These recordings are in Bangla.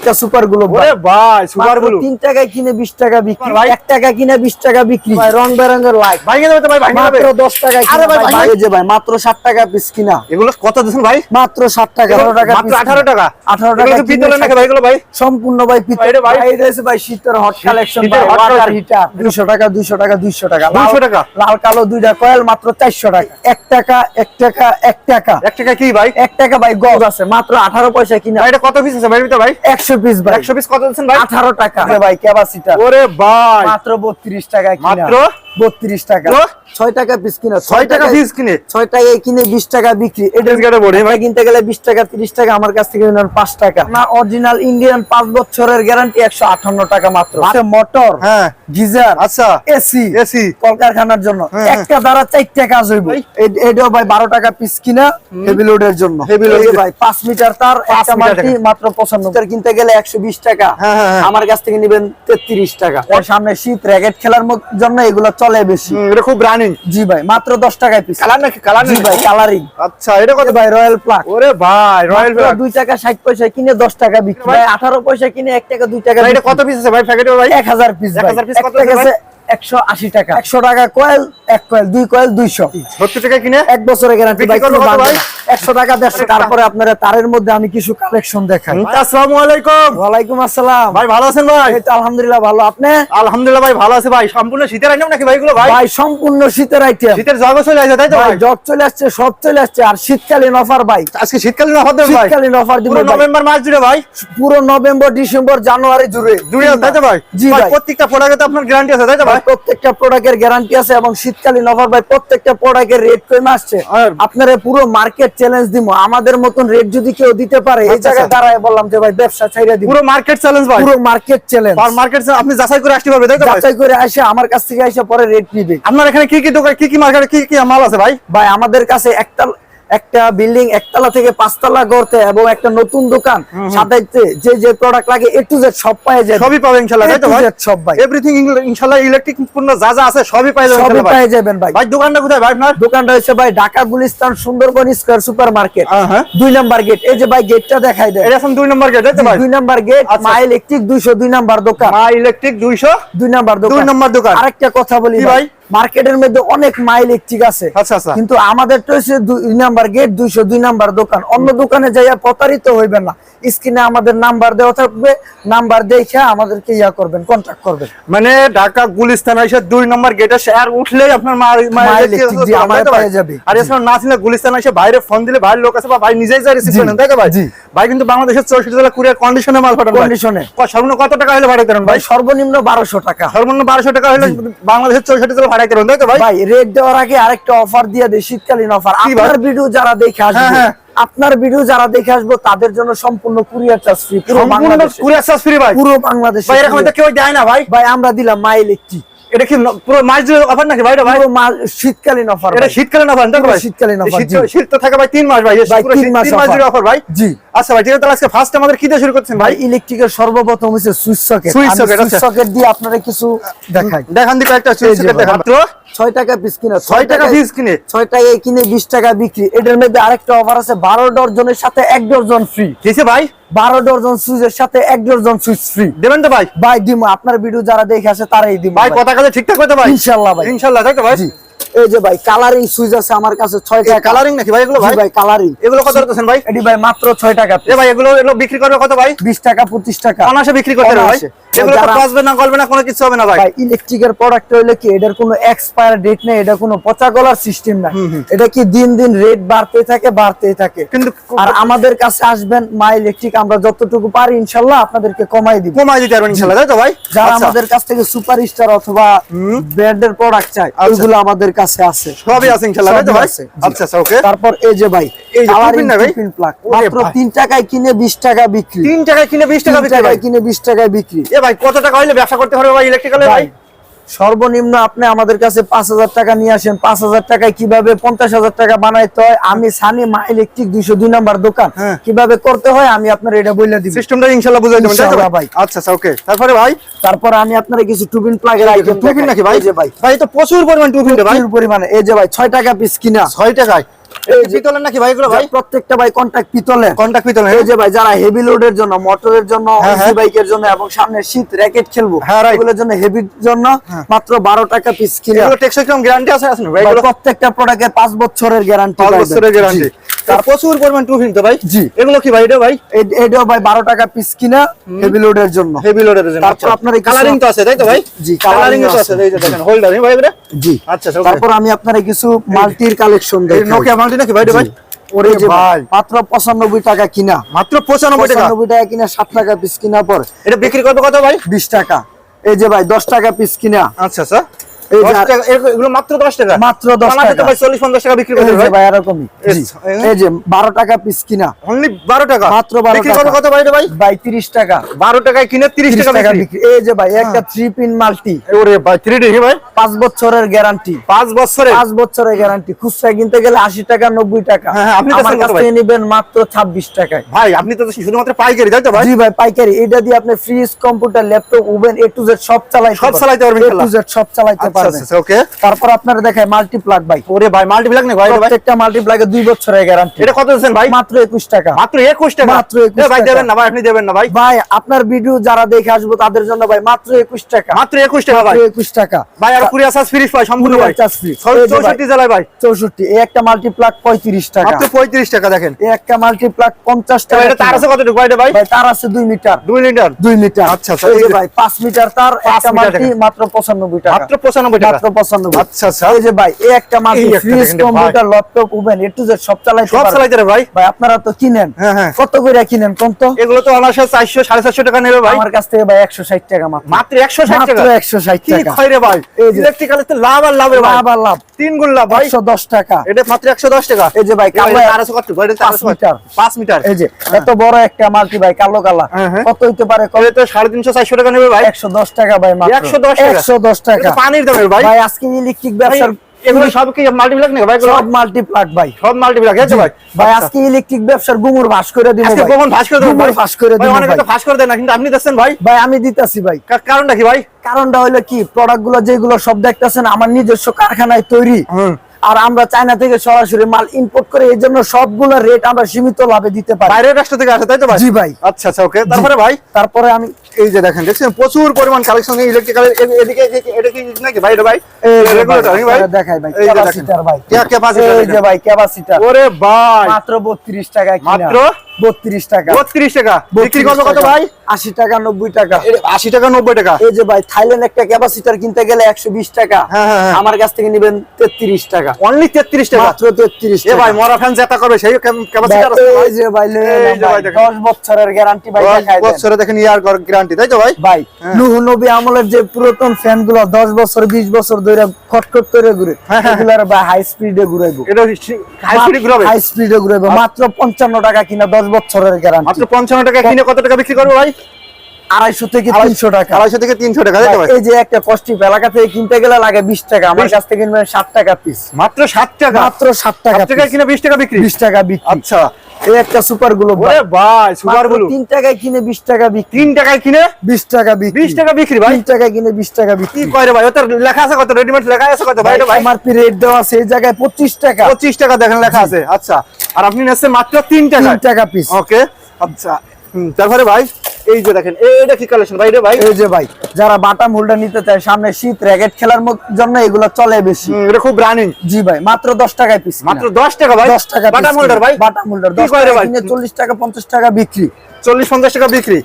একটা সুপারগুলো ভাই সুপার মাত্র ব্লু টাকায় কিনে বিশ টাকা বিক্রি ভাই। টাকা কিনে বিশ টাকা বিক্রি। ভাই রং বেরঙের লাইট ভাই যাবে তো ভাই ভাই মাত্র দশ টাকায় আরে ভাই, ভাই ভাই। যে ভাই মাত্র ষাট টাকা পিস কিনা। এগুলো কত দিচ্ছেন ভাই? মাত্র ষাট টাকা এগুলো আঠারো টাকা মাত্র 18 টাকা। আঠারো এগুলো টাকা তো পিতলের নাকি ভাই এগুলো ভাই? সম্পূর্ণ ভাই পিতল। ভাই রে ভাই। ভাই এটা হচ্ছে ভাই শীতের হট কালেকশন শীতের ওয়াটার হিটার দুইশো টাকা দুইশো টাকা দুইশো টাকা। লাল- 200 টাকা? লাল কালো দুইটা কয়েল মাত্র চারশো টাকা। এক টাকা এক টাকা এক টাকা। এক টাকা কি ভাই? এক টাকা ভাই গজ আছে মাত্র আঠারো পয়সা কিনা। এটা কত পিস আছে? ভাই? ভাই পিস ভাই। 100 পিস কত দিচ্ছেন ভাই? আঠারো টাকা। এ ভাই ক্যাপাসিটার ওরে ভাই। মাত্র বত্রিশ টাকা কিনা। মাত্র? বত্রিশ টাকা। তো? ছয় টাকা পিস কিনা 6 টাকা পিস কিনে? ছয় টাকায় কিনে বিশ টাকা বিক্রি। এটা Biscuit এর বড়ি ভাই। এটা কিনতে গেলে বিশ টাকা তিরিশ টাকা আমার কাছ থেকে নেন পাঁচ টাকা। না অরিজিনাল ইন্ডিয়ান পাঁচ বছরের গ্যারান্টি একশো আঠান্ন টাকা মাত্র। মোটর হ্যাঁ। গিজার আচ্ছা। এসি এসি কলকারখানার জন্য। হ্যাঁ, একটা দ্বারা চারটা কাজ হইব। এটাও ভাই বারো টাকা পিস কিনা হেভি লোডের জন্য। ভাই পাঁচ মিটার তার একটা মাত্র কিনতে গেলে একশো বিশ টাকা। হ্যাঁ, হ্যাঁ, হ্যাঁ। আমার কাছ থেকে নিবেন তেত্রিশ টাকা। ওর সামনে শীত র্যাকেট খেলার জন্য এগুলো চলে বেশি। এটা খুব রানিং জি ভাই মাত্র দশ টাকায় পিস কালার নাকি? কালার জি ভাই কালারিং আচ্ছা এটা কত? ভাই রয়্যাল প্লাক ওরে ভাই রয়্যাল প্লাক দুই টাকা ষাট পয়সা কিনে দশ টাকা বিক্রি। ভাই। ভাই আঠারো পয়সা কিনে এক টাকা দুই টাকা ভাই এটা কত পিস আছে ভাই? প্যাকেটে ভাই? এক হাজার পিস 1000 পিস কত আছে? একশো আশি টাকা। একশো টাকা কয়েল এক কয়েল দুই কয়েল দুইশো। 70 টাকা কিনে? এক গ্যারান্টি? একশো টাকা দেড়শো। তারপরে আপনারা তারের মধ্যে আমি কিছু কালেকশন দেখাই। হুম, আলাইকুম। ওয়ালাইকুম আসসালাম। ভাই ভালো আছেন ভাই? আলহামদুলিল্লাহ ভালো। আপনি? আলহামদুলিল্লাহ ভাই ভালো আছে ভাই। সম্পূর্ণ শীতের আইটেম নাকি ভাই ভাই? ভাই সম্পূর্ণ শীতের আইটেম শীতের জগ চলে আসে তাই তো ভাই জগ চলে আসছে সব চলে আসছে। আর শীতকালীন অফার ভাই। আজকে শীতকালীন অফার দেন ভাই। শীতকালীন অফার দিব ভাই। নভেম্বর মাস জুড়ে ভাই। পুরো নভেম্বর ডিসেম্বর জানুয়ারি জুড়ে। জুড়ে তাই তো ভাই? জি ভাই, ভাই। প্রত্যেকটা প্রোডাক্টে আপনার গ্যারান্টি আছে তাই তো ভাই? প্রত্যেকটা প্রোডাক্টের গ্যারান্টি আছে এবং শীতকালীন অফার ভাই প্রত্যেকটা প্রোডাক্টের রেট কমে আসছে। আপনারা পুরো মার্কেট চ্যালেঞ্জ দিব। আমাদের মতন রেট যদি কেউ দিতে পারে এই আচ্ছা, জায়গায় আচ্ছা। দাঁড়ায় বললাম যে ভাই ব্যবসা ছাইরা দিব। পুরো মার্কেট চ্যালেঞ্জ ভাই। পুরো মার্কেট চ্যালেঞ্জ আর মার্কেট আপনি যাচাই করে আসতে পারবেন তাই তো ভাই? যাচাই করে আসে আমার কাছ থেকে এসে পরে রেট নিবে। আপনার এখানে কি কি দোকান কি কি মার্কেট কি কি মাল আছে ভাই? ভাই আমাদের কাছে একটা একটা বিল্ডিং একতলা থেকে পাঁচতলা করতে এবং একটা নতুন দোকান সাজাইতে যে যে প্রোডাক্ট লাগে এ টু জেড সব পাওয়া যায় সবই পাবেন ইনশাআল্লাহ তাই তো ভাই? সব ভাই। এভরিথিং ইনশাআল্লাহ ইলেকট্রিক পণ্য যা যা আছে সবই পাই যাবেন সবই ইনশাআল্লাহ যাবেন ভাই। ভাই দোকানটা কোথায় ভাই আপনার? দোকানটা হচ্ছে ভাই Dhaka Gulistan Sundarban square super market হ্যাঁ। দুই নাম্বার গেট এই যে ভাই গেটটা দেখাই দেয় এটা এখন দুই নাম্বার গেট তাই ভাই? দুই নাম্বার গেট আচ্ছা। মা ইলেকট্রিক দুইশো দুই নাম্বার দোকান। মা ইলেকট্রিক 200 দুই নাম্বার দোকান। দুই নাম্বার দোকান। আরেকটা কথা বলি ভাই? মার্কেটের মধ্যে অনেক মা ইলেকট্রিক আছে। আচ্ছা, আচ্ছা। কিন্তু আমাদের তো দুই নাম্বার গেট দুইশো দুই নাম্বার দোকান। অন্য দোকানে যাইয়া প্রতারিত হইবেন না। স্ক্রিনে আমাদের নাম্বার দেওয়া থাকবে। নাম্বার দেখে আমাদেরকে ইয়া করবেন কন্ট্যাক্ট করবেন। মানে ঢাকা গুলিস্তান এসে দুই নম্বর গেটে শেয়ার উঠলেই আপনার। আর এছাড়া না ছিল গুলিস্তান এসে বাইরে ফোন দিলে বাইরের লোক আছে বা ভাই নিজেই যা রিসিভ করেন তাই ভাই? জি। ভাই কিন্তু বাংলাদেশের চৌষট্টি জেলা কুরিয়ার কন্ডিশনে মাল পাঠান ভাই। সর্বনিম্ন কত টাকা হলে ভাড়া করেন ভাই? সর্বনিম্ন বারোশো টাকা। সর্বনিম্ন বারোশো টাকা হলে বাংলাদেশের চৌষট্টি জেলা ভাড়া করেন তাই তো ভাই? ভাই রেট দেওয়ার আগে আরেকটা অফার দিয়ে দেয় শীতকালীন অফার আপনার ভিডিও যারা দেখে আসবে হ্যাঁ, হ্যাঁ। আপনার ভিডিও যারা দেখে আসব তাদের জন্য সম্পূর্ণ কুরিয়ার চার্জ ফ্রি পুরো বাংলাদেশে। কুরিয়ার চার্জ ফ্রি ভাই। পুরো বাংলাদেশ ভাই এরকম তো কেউ দেয় না ভাই। ভাই আমরা দিলাম মা ইলেকট্রিক এটা কি পুরো মাস জুড়ে অফার নাকি ভাই ভাই? শীতকালীন অফার এটা শীতকালীন অফার দেখো ভাই? শীতকালীন অফার শীত তো থাকে ভাই তিন মাস ভাই পুরো মাস। জুড়ে অফার ভাই? জি। আচ্ছা ভাই ঠিক আছে আজকে ফার্স্ট আমাদের কি দিয়ে শুরু করছেন ভাই? ইলেকট্রিকের সর্বপ্রথম হচ্ছে সুইচ সকেট। সুইচ আচ্ছা। সকেট দিয়ে আপনারা কিছু দেখাই। দেখান দিকে একটা সুইচ সকেট দেখান মাত্র ছয় টাকা পিস কিনা ছয় টাকা পিস কিনে? ছয় টাকায় কিনে বিশ টাকা বিক্রি। এটার মধ্যে আরেকটা অফার আছে বারো ডর্জনের সাথে এক ডর্জন ফ্রি দিছে ভাই? বারো ডর্জন সুইচের সাথে এক ডর্জন সুইচ ফ্রি দেবেন তো ভাই? ভাই দিমু আপনার ভিডিও যারা দেখে আসে তারাই দিব ভাই কথা কথা ঠিকঠাক হতো ভাই? ইনশাল্লাহ ভাই। ইনশাল্লাহ তাই তো ভাই? এই যে ভাই কালারিং সুইচ আছে আমার কাছে ছয় টাকা। কালারিং নাকি ভাই এগুলো ভাই? ভাই কালারিং এগুলো কত করতেছেন ভাই? ভাই মাত্র ছয় টাকা এ ভাই এগুলো এগুলো বিক্রি করবে কত ভাই? বিশ টাকা পঁচিশ টাকা। অনাসে বিক্রি করতে ভাই। অনায়াসে। এগুলো তো যারা- বাঁচবে না গলবে না কোনো কিছু হবে না ভাই। ভাই ইলেকট্রিকের প্রোডাক্ট হইলে কি এটার কোনো এক্সপায়ার ডেট নেই এটা কোনো পচা গলার সিস্টেম না এটা কি দিন দিন রেট বাড়তে থাকে বাড়তেই থাকে। কিন্তু আর আমাদের কাছে আসবেন মা ইলেকট্রিক আমরা যতটুকু পারি ইনশাল্লাহ আপনাদেরকে কমাই দিব। কমাই দিতে পারবেন তাই তো ভাই? যারা আচ্ছা। আমাদের কাছ থেকে সুপার স্টার অথবা ব্র্যান্ডের প্রোডাক্ট চাই। ওইগুলো আমাদের কাছে আছে। সবই আছে ইনশাল্লাহ তাই তো ভাই? আছে, জি। আচ্ছা আচ্ছা ওকে তারপর এই যে ভাই এই যে কালারিং না ভাই? প্লাগ মাত্র ভাই। টাকায় কিনে বিশ টাকা বিক্রি। তিন টাকায় কিনে বিশ টাকা বিক্রি ভাই। কিনে বিশ টাকায় বিক্রি। এ ভাই কত টাকা হইলে ব্যবসা করতে পারবে ভাই ইলেকট্রিক্যালে ভাই ভাই? সর্বনিম্ন আপনি আমাদের কাছে পাঁচ হাজার টাকা নিয়ে আসেন। পাঁচ হাজার টাকায় কীভাবে পঞ্চাশ হাজার টাকা বানাইতে হয়? আমি সানি মা ইলেকট্রিক দুইশো দুই নাম্বার দোকান। হ্যাঁ। কীভাবে করতে হয় আমি আপনার এটা বলে দিব। সিস্টেমটা ইনশাল্লাহ বুঝাই দেবেন ভাই। আচ্ছা আচ্ছা ওকে তারপরে ভাই? তারপর আমি আপনার কিছু টুবিন প্লাগের আইটেম টুপিন নাকি ভাই? যে ভাই। ভাই তো প্রচুর পরিমাণ টুপিন রে ভাই। প্রচুর পরিমাণে। এই যে ভাই ছয় টাকা পিস কিনা। ছয় টাকায়। এই পিতলের নাকি ভাই ভাই? প্রত্যেকটা ভাই কন্টাক্ট পিতলের। কন্টাক্ট পিতলের এই যে ভাই যারা হেভি লোডের জন্য মোটরের জন্য হ্যাঁ, হ্যাঁ। বাইকের জন্য এবং সামনে শীত র্যাকেট খেলব হ্যাঁ, এগুলোর জন্য হেভির জন্য মাত্র বারো টাকা পিস কিনে এগুলো টেকসই কীরকম গ্যারান্টি আছে? আছে ভাই ভাই, এগুলো প্রত্যেকটা প্রোডাক্টে পাঁচ বছরের গ্যারান্টি পাঁচ বছরের গ্যারান্টি তার প্রচুর পরিমাণ টু তো ভাই। জি। এগুলো কি ভাই এটা ভাই? এটাও ভাই বারো টাকা পিস কিনা হেভি লোডের জন্য। হেভি লোডের জন্য তারপর আপনার কিছু- কালারিং তো আছে তাই তো ভাই? জি, কালারিং তো আছে। আছে এই যে দেখেন হোল্ডার ভাই জি। আচ্ছা আচ্ছা তারপর আমি আপনার কিছু মাল্টির কালেকশন দেখাই নোকিয়া মাল্টি নাকি ভাই ভাই? ওরে যে ভাই। মাত্র পঁচানব্বই টাকা কিনা। মাত্র 95 টাকা পঁচানব্বই টাকা? কিনা সাত টাকা পিস কিনা পর। এটা বিক্রি করবে কত ভাই? বিশ টাকা। এই যে ভাই দশ টাকা পিস কিনা। আচ্ছা আচ্ছা। 10 এগুলো- এগুলো মাত্র 10 টাকা? মাত্র 10 টাকা। ভাই 40 50 টাকা বিক্রি এই ভাই। ভাই এরকমই এই- এই যে বারো টাকা পিস কিনা। অনলি 12 টাকা। মাত্র 12 বিক্রি করবে কত ভাই ভাই? ভাই তিরিশ টাকা। 12 টাকায় কিনে 30 টাকা টাকা বিক্রি। বিক্রি। এই যে ভাই একটা থ্রি পিন মাল্টি ওরে ভাই 3D ভাই। পাঁচ বছরের গ্যারান্টি 5 বছরে পাঁচ বছরের গ্যারান্টি খুচরা কিনতে গেলে আশি টাকা নব্বই টাকা। হ্যাঁ, হ্যাঁ, আপনি তো কাছ থেকে নিবেন মাত্র ছাব্বিশ টাকায়। ভাই আপনি তো শুধুমাত্র পাইকারি তাই তো ভাই? জি ভাই পাইকারি। এটা দিয়ে আপনি fridge computer laptop oven A to Z সব চালাইতে সব চালাইতে পারবেন এ টু জেড সব চালাইতে আচ্ছা পারবেন আচ্ছা ওকে। তারপর আপনারা দেখায় মাল্টি প্লাগ ভাই। ওরে ভাই মাল্টি না ভাই প্রত্যেকটা মাল্টি প্লাগে দুই বছরের গ্যারান্টি এটা কত দিচ্ছেন ভাই? মাত্র একুশ টাকা। মাত্র 21 টাকা? মাত্র 21 এ ভাই দেবেন না ভাই আপনি দেবেন না ভাই। ভাই আপনার ভিডিও যারা দেখে আসব তাদের জন্য ভাই মাত্র একুশ টাকা। মাত্র 21 টাকা ভাই। একুশ টাকা। ভাই আর কুরিয়ার চার্জ ফ্রি পাই সম্পূর্ণ ভাই। যে ভাই, 64 জেলায় ভাই। চৌষট্টি। এই একটা মাল্টি প্লাগ পঁয়ত্রিশ টাকা। মাত্র 35 টাকা দেখেন। এই একটা মাল্টি প্লাগ পঞ্চাশ এবার টাকা এটা তার আছে। কতটুকু? ভাই ভাই? তার আছে দুই মিটার। 2 লিটার দুই মিটার। আচ্ছা, আচ্ছা, এই ভাই পাঁচ মিটার তার একটা মাল্টি মাত্র পঁচানব্বই টাকা। মাত্র 95 টাকা। মাত্র পঁচানব্বই। আচ্ছা আচ্ছা। এই যে ভাই এই একটা মাল্টি ফ্রিজ দেখেন রে ভাই। Computer laptop oven A to Z সব চালাইতে সব চালাইতে রে ভাই। ভাই আপনারা তো কিনেন। হ্যাঁ, হ্যাঁ। কত করে কিনেন কোন তো? এগুলো তো আমার 400 450 টাকা নেবে ভাই। আমার কাছ থেকে ভাই একশো ষাট টাকা মাত্র। মাত্র 160 টাকা? ভাই। এই তো লাভ আর লাভ রে ভাই। লাভ আর লাভ। তিন গুণ লাভ ভাই। একশো দশ টাকা। এটা মাত্র 110 টাকা। এই যে ভাই কালো কত? কত? মিটার। 5 মিটার। এই যে এত বড় একটা মাল্টি ভাই কালো কালা হ্যাঁ, হ্যাঁ। কত হইতে পারে? এটা তো 350 400 টাকা নেবে ভাই। একশো দশ টাকা ভাই মাত্র। 110 টাকা। একশো দশ টাকা। পানির ভাই ভাই আজকে ইলেকট্রিক ব্যবসার এগুলো সব কি মাল্টিপ্লাক নাকি ভাই সব মাল্টি ভাই। সব মাল্টিপ্লাক আছে ভাই। ভাই আচ্ছা। আজকে ইলেকট্রিক ব্যবসার গুমুর ভাস করে দিব আজকে ভাই। কখন করে দেবেন গুমুর ভাই। করে দিব অনেকে তো করে দেয় না কিন্তু আপনি দিচ্ছেন ভাই। ভাই আমি দিতাছি ভাই। কারণটা কি ভাই? কারণটা হলো কি প্রোডাক্টগুলো যেগুলো সব দেখতেছেন আমার নিজস্ব কারখানায় তৈরি। আর আমরা চায়না থেকে সরাসরি মাল ইম্পোর্ট করে এই জন্য সবগুলো রেট আমরা সীমিত লাভে দিতে পারি। বাইরের রাষ্ট্র থেকে আসে তাই তো ভাই? জি ভাই। আচ্ছা আচ্ছা ওকে তারপরে ভাই? তারপরে আমি এই যে দেখেন দেখছেন? প্রচুর পরিমাণ কালেকশন ইলেকট্রিক্যাল এদিকে এদিকে- এটা কি নাকি ভাই ভাই? রেগুলেটর ভাই দেখাই ভাই ক্যাপাসিটার ভাই। কে ক্যাপাসিটর এই যে ভাই ক্যাপাসিটার ওরে ভাই! মাত্র 32 টাকা কিনা। মাত্র? 32 টাকা। 32 টাকা। বিক্রি 32 করবে কত টাকা। ভাই? 80 টাকা 90 টাকা। 80 টাকা 90 টাকা। এই যে ভাই থাইল্যান্ড একটা ক্যাপাসিটার কিনতে গেলে 120 টাকা। হ্যাঁ, হ্যাঁ, হ্যাঁ। আমার কাছ থেকে নেবেন 33 টাকা। অনলি 33 টাকা। মাত্র 33 এ ভাই মরা ফ্যান জেতা করবে সেই ক্যাপাসিটর এই যে ভাই লয়ে এই এলাম যে ভাই ভাই, 10 বছরের গ্যারান্টি ভাই দেখাই দেন। বছরে দেখেন ইয়ার গ্যারান্টি তাই তো ভাই? ভাই হ্যাঁ। নুহ নবী আমলের যে পুরাতন ফ্যানগুলো দশ বছর বিশ বছর ধরে খটখট করে ঘুরে হ্যাঁ, হ্যাঁ। এগুলার ভাই হাই স্পিডে ঘুরাইবো। এটা হাই স্পিড ঘুরাবে? হাই স্পিডে ঘুরাইবো মাত্র পঞ্চান্ন টাকা কিনা দশ বছরের গ্যারান্টি মাত্র 55 টাকা কিনে কত টাকা বিক্রি করবে ভাই? আড়াইশো থেকে তিনশো টাকা। 250 থেকে 300 টাকা তাই তো ভাই এই যে একটা কস্টিপ এলাকা থেকে কিনতে গেলে লাগে বিশ টাকা আমার 20 কাছ থেকে কিনবেন ষাট টাকা পিস মাত্র 7 টাকা? মাত্র ষাট টাকা 7 টাকা কিনে 20 টাকা বিক্রি? বিশ টাকা বিক্রি। আচ্ছা। এই একটা সুপার ভাই সুপার টাকায় কিনে বিশ টাকা বিক্রি। 3 টাকায় কিনে? বিশ টাকা বিক্রি। 20 টাকা বিক্রি ভাই? টাকায় কিনে বিশ টাকা বিক্রি। ভাই? ওটার লেখা আছে কত? রেডিমেড লেখা আছে কত? ভাই ভাই রেট দেওয়া এই জায়গায় পঁচিশ টাকা। 25 টাকা দেখেন লেখা আছে। আচ্ছা। আর আপনি নেছেন মাত্র 3 টাকা টাকা পিস ওকে আচ্ছা। তারপরে ভাই? এই যে দেখেন এটা কি কালেকশন ভাই রে ভাই? এই যে ভাই যারা বাটাম হোল্ডার নিতে চায় সামনে শীত র্যাকেট খেলার জন্য এগুলো চলে বেশি। এটা খুব রানিং জি ভাই মাত্র দশ টাকায় পিস মাত্র 10 টাকা ভাই? দশ টাকা বাটাম হোল্ডার ভাই? বাটাম হোল্ডার কি দশ কয় রে টাকা ভাই? কিনে চল্লিশ টাকা পঞ্চাশ টাকা বিক্রি। 40 50 টাকা বিক্রি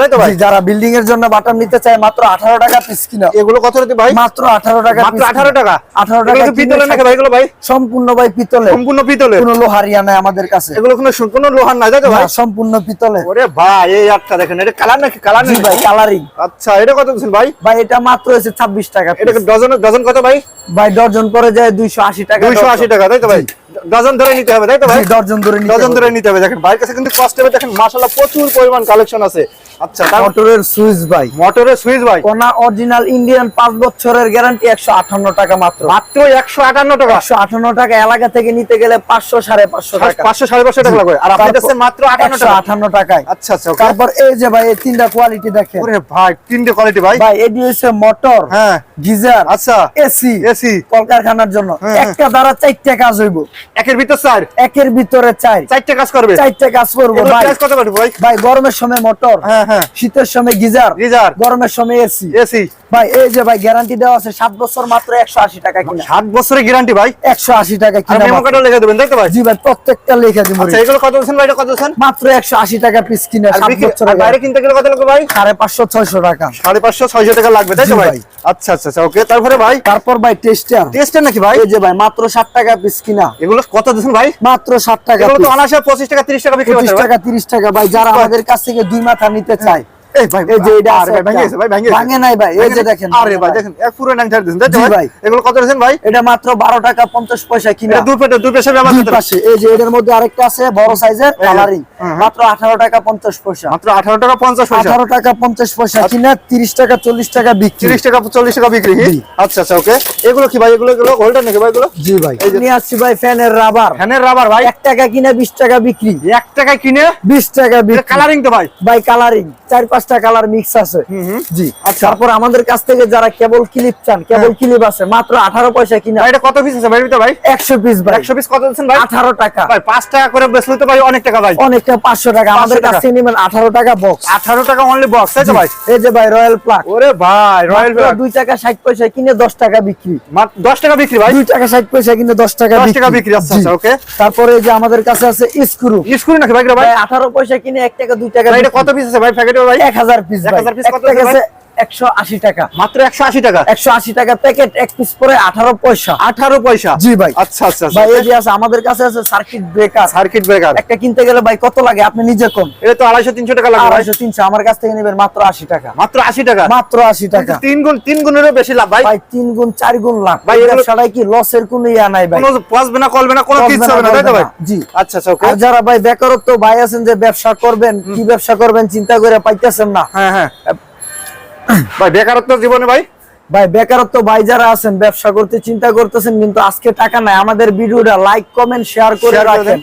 তাই তো ভাই? যারা বিল্ডিং এর জন্য বাটাম নিতে চায় মাত্র আঠারো টাকা পিস কিনা। এগুলো কত ভাই? মাত্র আঠারো টাকা মাত্র 18 টাকা? আঠারো টাকা তো পিতলের নাকি ভাই এগুলো ভাই? সম্পূর্ণ ভাই পিতলে সম্পূর্ণ পিতলের? কোনো লোহারিয়া নাই আমাদের কাছে। এগুলো কোনো লোহার নাই তাই তো ভাই? সম্পূর্ণ পিতলে ওরে ভাই এই আটটা দেখেন এটা কালার নাকি? কালার নাকি? ভাই কালারিং আচ্ছা এটা কত দিচ্ছেন ভাই? ভাই এটা মাত্র হচ্ছে ছাব্বিশ টাকা এটা। ডজন ডজন কত ভাই? ভাই ডর্জন করে যায় দুইশো আশি টাকা 280 টাকা তাই তো ভাই? ডজন ধরে নিতে হবে তাই তো ভাই? জি, ডর্জন ধরে নিতে ডজন ধরে নিতে হবে। দেখেন ভাইয়ের কাছে কিন্তু কষ্ট হবে দেখেন মাশাআল্লাহ প্রচুর পরিমাণ কালেকশন আছে। আচ্ছা মোটরের সুইচ ভাই। মোটরের সুইচ ভাই। কোনা অরিজিনাল ইন্ডিয়ান পাঁচ বছরের গ্যারান্টি একশো আঠান্ন টাকা মাত্র। মাত্র 158 টাকা? একশো আঠান্ন টাকা এলাকা থেকে নিতে গেলে পাঁচশো সাড়ে পাঁচশো টাকা। 500 550 টাকা লাগবে। আর আপনি তারপর দিচ্ছেন মাত্র 58 একশো টাকা টাকায়। আচ্ছা আচ্ছা তারপর এই যে ভাই এই তিনটা কোয়ালিটি দেখেন। ওরে ভাই তিনটে কোয়ালিটি ভাই। ভাই এটি হচ্ছে মোটর হ্যাঁ। গিজার আচ্ছা। এসি এসি কলকারখানার জন্য। হ্যাঁ। একটা দ্বারা চারটা কাজ হইব। একের ভিতর চার। একের ভিতরে চার। চারটে কাজ করবে? চারটে কাজ করব ভাই। কত ভাই? ভাই গরমের সময় মোটর হ্যাঁ হ্যাঁ। শীতের সময় গিজার গিজার। গরমের সময় এসি। এসি। ভাই এই যে ভাই গ্যারান্টি দেওয়া আছে সাত বছর মাত্র একশো আশি টাকা কিনা। সাত বছরের গ্যারান্টি ভাই? একশো আশি টাকা কিনা মেমো কার্ডও লিখে দেবেন তাই ভাই জি ভাই প্রত্যেকটা লেখা দিব। আচ্ছা এগুলো কত দিচ্ছেন ভাই এটা কত দিচ্ছেন? মাত্র একশো আশি টাকা পিস কিনা আর বছর আর বাইরে কিনতে গেলে কত লাগবে ভাই? সাড়ে পাঁচশো ছয়শো টাকা। লাগবে তাই তো ভাই। আচ্ছা আচ্ছা আচ্ছা ওকে তারপরে ভাই? তারপর ভাই টেস্টার টেস্টের নাকি ভাই? এই যে ভাই মাত্র ষাট টাকা পিস কিনা। এগুলো কত দিচ্ছেন ভাই? মাত্র ষাট টাকা এগুলো তো টাকা তিরিশ টাকা বিক্রি টাকা তিরিশ টাকা। ভাই যারা আমাদের কাছ থেকে দুই মাথা নিতে চায় টাকা আরেকটা আছে বড় সাইজের কালারিং মাত্র আঠারো টাকা পঞ্চাশ পয়সা। মাত্র আঠারো টাকা পঞ্চাশ আঠারো টাকা পঞ্চাশ পয়সা কিনা তিরিশ টাকা চল্লিশ টাকা বিক্রি। তিরিশ টাকা চল্লিশ টাকা বিক্রি আচ্ছা আচ্ছা ওকে। এগুলো কি ভাই এগুলো এগুলো হোল্ডার নাকি ভাই এগুলো? জি ভাই। নিয়ে আসছি ভাই ফ্যানের রাবার ফ্যানের রাবার ভাই। এক টাকা কিনা বিশ টাকা বিক্রি। এক টাকায় কিনে? বিশ টাকা বিক্রি। কালারিং তো ভাই। ভাই কালারিং চার পাঁচটা কালার মিক্স আছে। জি। আচ্ছা। তারপর আমাদের কাছ থেকে যারা কেবল ক্লিপ চান কেবল ক্লিপ আছে মাত্র আঠারো পয়সা কিনা। এটা কত পিস আছে ভাই ভাই? একশো পিস ভাই। একশো পিস কত দিচ্ছেন ভাই? আঠারো টাকা। ভাই পাঁচ টাকা করে বেচলে তো ভাই অনেক টাকা ভাই। অনেকটা পাঁচশো টাকা। আমাদের কাছ থেকে নেবেন আঠারো টাকা বক্স আঠারো টাকা অনলি বক্স তাই তো ভাই? এই যে ভাই রয়্যাল প্লাগ ওরে ভাই রয়্যাল প্লাক দুই টাকা ষাট পয়সা কিনে দশ টাকা বিক্রি। দশ টাকা বিক্রি ভাই? দুই টাকা ষাট পয়সা কিনে দশ টাকা 10 টাকা বিক্রি, আচ্ছা। আচ্ছা, okay। তারপরে এই যে আমাদের কাছে আছে স্ক্রু ইউজ করি নাকি ভাই আঠারো পয়সা কিনে এক টাকা দুই টাকা এটা কত পিস আছে ভাই প্যাকেটে ভাই? এক হাজার পিস 1000 piece কত টাকা আছে ভাই? একশো আশি টাকা। মাত্র একশো আশি টাকা? একশো আশি টাকা প্যাকেট এক পিস পরে আঠারো পয়সা। আঠারো পয়সা? জি ভাই। আচ্ছা আচ্ছা ভাই এই যে আছে আমাদের কাছে আছে সার্কিট ব্রেকার। Circuit breaker. একটা কিনতে গেলে ভাই কত লাগে? আপনি নিজে কোন? এটা তো আড়াইশো তিনশো টাকা লাগবে আড়াইশো তিনশো আমার কাছ থেকে নেবেন মাত্র আশি টাকা। মাত্র আশি টাকা? মাত্র আশি টাকা। তিন গুণ তিন গুণেরও বেশি লাভ ভাই। ভাই তিন গুণ চার গুণ লাখ ভাই, ভাই ব্যবসাটাই কি লসের কোনো ইয়া নাই ভাই? কোনো পচবে না কলবে না কোনো কিছু হবে না তাই তো ভাই? জি। আচ্ছা আচ্ছা ওকে যারা ভাই বেকারত্ব ভাই আছেন যে ব্যবসা করবেন কি ব্যবসা করবেন চিন্তা করে পাইতেছেন না। হ্যাঁ হ্যাঁ। ভাই বেকারত্ব জীবনে ভাই? ভাই বেকারত্ব ভাই যারা আছেন ব্যবসা করতে চিন্তা করতেছেন কিন্তু আজকে টাকা নাই। আমাদের ভিডিওটা লাইক কমেন্ট শেয়ার করে রাখেন।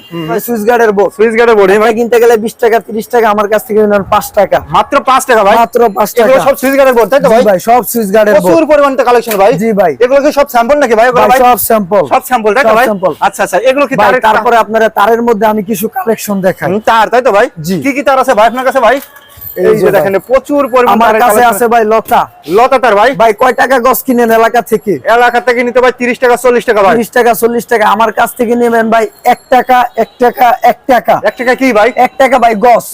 সুইচ গার্ডের বোর্ড সুইচ গেটে বডি ভাই। কিনতে গেলে বিশ টাকা তিরিশ টাকা আমার কাছ থেকে নেন পাঁচ টাকা। মাত্র পাঁচ টাকা ভাই? মাত্র পাঁচ টাকা। এগুলো সব সুইচ গেটের বোর্ড তাই তো ভাই? ভাই সব সুইচ গার্ডের প্রচুর পরিমাণে কালেকশন ভাই। জি ভাই। এগুলো কি সব স্যাম্পল নাকি ভাই ভাই সব স্যাম্পল সব স্যাম্পল তাই তো ভাই। আচ্ছা আচ্ছা এগুলো কি তারের- তারপরে আপনারা তারের মধ্যে আমি কিছু কালেকশন দেখাই। তার তাই তো ভাই। কি কি তার আছে ভাই আপনার কাছে ভাই? এই এই যে যে দেখেন প্রচুর পরিমাণ আমার কাছে আছে ভাই লতা। লতাটার ভাই? ভাই কয় টাকা গছ কিনেন এলাকা থেকে? এলাকা থেকে নিতে ভাই তিরিশ টাকা চল্লিশ টাকা ভাই। তিরিশ টাকা চল্লিশ টাকা। আমার কাছ থেকে নেবেন ভাই এক টাকা এক টাকা এক টাকা। কি ভাই? টাকা ভাই গছ।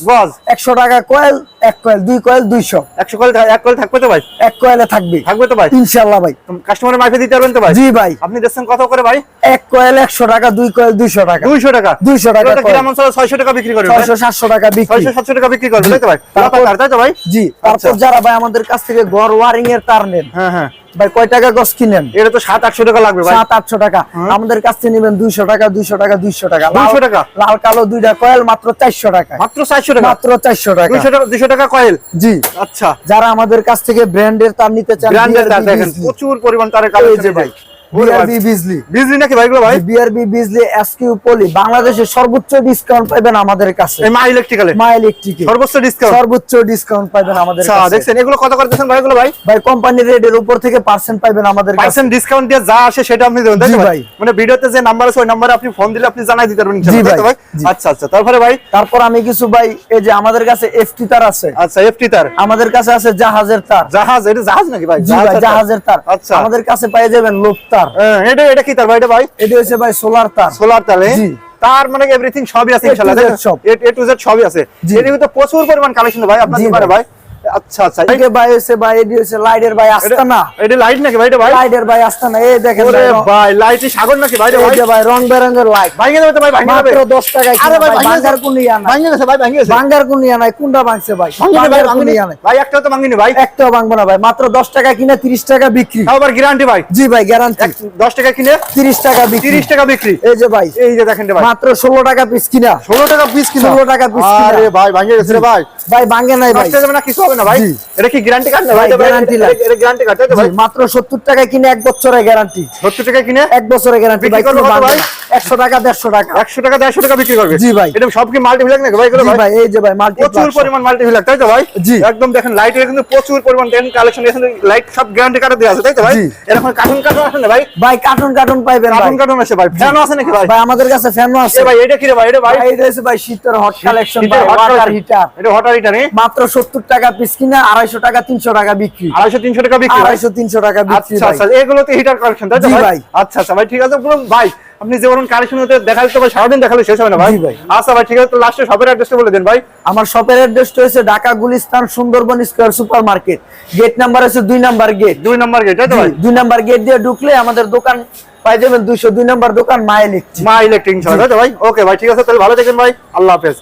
টাকা কয়েল এক কয়েল দুই কয়েল দুইশো। একশো কয়েল এক কয়েল থাকবে তো ভাই? এক কয়েলে থাকবে। থাকবে তো ভাই? ইনশাল্লাহ ভাই। কাস্টমারের মাইফে দিতে পারবেন তো ভাই? জি ভাই। আপনি দেখছেন কত করে ভাই? এক কয়েল একশো টাকা দুই কয়েল দুইশো টাকা। দুইশো টাকা? দুইশো টাকা। গ্রাম অঞ্চলে ছয়শো টাকা বিক্রি করবে ছয়শো সাতশো টাকা বিক্রি। ছয়শো সাতশো টাকা বিক্রি করবে তাই তো ভাই? তারপর- তাই তো ভাই? জি আচ্ছা। তারপর যারা ভাই আমাদের কাছ থেকে ঘর ওয়ারিং এর তার নেন হ্যাঁ হ্যাঁ। ভাই কয় টাকা গছ কিনেন? এটা তো সাত আটশো টাকা লাগবে সাত আটশো টাকা। আমাদের কাছ থেকে নেবেন দুইশো টাকা দুইশো টাকা দুইশো টাকা। লাল- 200 টাকা? লাল কালো দুইটা কয়েল মাত্র চারশো টাকা। মাত্র চারশো টাকা? মাত্র চারশো টাকা। দুইশো টাকা দুইশো টাকা কয়েল? জি। আচ্ছা। যারা আমাদের কাছ থেকে ব্র্যান্ডের তার নিতে চান ব্র্যান্ডের তার দেখেন প্রচুর পরিমাণ তারা কালো ভাই বিআরবি বিজলি। বিজলি নাকি ভাই ভাই? বিআরবি বিজলি এসকিউ পলি বাংলাদেশে সর্বোচ্চ ডিসকাউন্ট পাবেন আমাদের কাছে। এই মা ইলেকট্রিক্যালে মা ইলেকট্রিকে সর্বোচ্চ ডিসকাউন্ট সর্বোচ্চ ডিসকাউন্ট পাবেন আমাদের আচ্ছা দেখছেন এগুলো কত করে দিচ্ছেন ভাই? ভাই ভাই কোম্পানি রেটের উপর থেকে পার্সেন্ট পাবেন আমাদের কাছে। পার্সেন্ট ডিসকাউন্ট দিয়ে যা আসে সেটা আপনি দেবেন তাই ভাই। ভাই। মানে ভিডিওতে যে নাম্বার আছে ওই নাম্বারে আপনি ফোন দিলে আপনি জানাই দিতে পারবেন ইনশাআল্লাহ, ভাই, ভাই? আচ্ছা আচ্ছা তারপরে ভাই? তারপর আমি কিছু ভাই এই যে আমাদের কাছে এফটি তার আছে। আচ্ছা এফটি তার। আমাদের কাছে আছে জাহাজের তার। জাহাজ এটা জাহাজ নাকি ভাই? জাহাজের তার? জাহাজের তার। আচ্ছা। আমাদের কাছে পেয়ে যাবেন লোক তার হ্যাঁ, এটা এটা কি তার ভাই এটা ভাই এটা হচ্ছে ভাই সোলার তার সোলার তার জি। তার মানে এভরিথিং সবই আছে ইনশাআল্লাহ। এ টু জেড সবই আছে। এর ভিতরে প্রচুর পরিমাণ কালেকশন ভাই আপনাদের পারে ভাই। আচ্ছা আচ্ছা এদিকে ভাই হচ্ছে ভাই এটি হচ্ছে লাইটের ভাই আসতে না। এটা লাইট নাকি ভাই এটা ভাই? লাইটের ভাই আসতে না এই দেখেন ওরে ভাই, রং- ভাই লাইট সাগর নাকি ভাই এটা ভাই? রং বেরঙের লাইট ভাঙে যাবে তো ভাই ভাঙে যাবে। মাত্র দশ টাকায় আরে ভাই ভাঙে গেছে। কোন ইয়া নাই। ভাঙে গেছে ভাই ভাঙে গেছে। বাঙ্গার কোন ইয়া নাই কোনটা ভাঙছে ভাই? বাঙ্গার কোন ইয়া নাই। ভাই একটা তো ভাঙিনি ভাই। একটাও ভাঙবো না ভাই মাত্র দশ টাকা কিনে তিরিশ টাকা বিক্রি। আবার গ্যারান্টি ভাই। জি ভাই গ্যারান্টি এক- দশ টাকা কিনে তিরিশ টাকা বিক্রি। তিরিশ টাকা বিক্রি। এই যে ভাই এই যে দেখেন ভাই। মাত্র ষোলো টাকা পিস কিনা। ষোলো টাকা পিস কিলো 16 টাকা piece কিনা। আরে ভাই ভাঙে গেছে রে ভাই। ভাই ভাঙে নাই ভাই। যাবে না কিছু হবে না। না ভাই? এটা কি গ্যারান্টি কার্ড না ভাই ভাই, এটা guarantee এটা- light। এটা গ্যারান্টি কার্ড ভাই? মাত্র সত্তর টাকায় কিনে এক বছরের গ্যারান্টি 70 টাকা কিনে? এক বছরের গ্যারান্টি ভাই ভাই? একশো টাকা দেড়শো টাকা। 100 টাকা 150 টাকা বিক্রি করবে? জি ভাই। এটা সব কি মাল্টি নাকি ভাই এগুলো ভাই? ভাই এই যে ভাই মাল্টি প্রচুর পরিমাণ মাল্টি তাই তো ভাই? জি। একদম দেখেন লাইটের কিন্তু প্রচুর পরিমাণ দেখেন কালেকশন এখানে লাইট সব গ্যারান্টি কার্ড দেওয়া আছে তাই তো ভাই? এরকম কার্টুন কার্টুন আছে না ভাই? ভাই কার্টুন কার্টুন পাইবেন ভাই। কার্টুন কার্টুন আছে ভাই। ফ্যানও আছে নাকি ভাই? ভাই আমাদের কাছে ফ্যানও আছে। ভাই এটা কি রে ভাই? এটা ভাই? এটা শীতের হট কালেকশন শীতের ওয়াটার হিটার এটা হিটার মাত্র সত্তর টাকা পিস কিনা আড়াইশো টাকা তিনশো টাকা বিক্রি। আড়াইশো তিনশো টাকা বিক্রি। ভাই? আড়াইশো তিনশো টাকা বিক্রি আচ্ছা ভাই। আচ্ছা এগুলো তো হিটার কালেকশন তাই ভাই? ভাই। আচ্ছা আচ্ছা ভাই ঠিক আছে পুরো ভাই আপনি কালেকশন হতে ভাই সারাদিন দেখালে শেষ হবে না ভাই? আচ্ছা ভাই ঠিক আছে তো লাস্টে শপের অ্যাড্রেসটা বলে দেন ভাই। আমার শপের অ্যাড্রেসটা হচ্ছে Dhaka Gulistan Sundarban square super market gate number আছে দুই নাম্বার গেট দুই নম্বর গেট তাই তো ভাই? দুই নাম্বার গেট দিয়ে ঢুকলে আমাদের দোকান পাই যাবেন দুইশো দুই নাম্বার দোকান মা ইলেকট্রিক মা ইলেকট্রিক ভাই? ওকে ভাই ঠিক আছে তাহলে ভালো থাকেন ভাই আল্লাহ হাফেজ।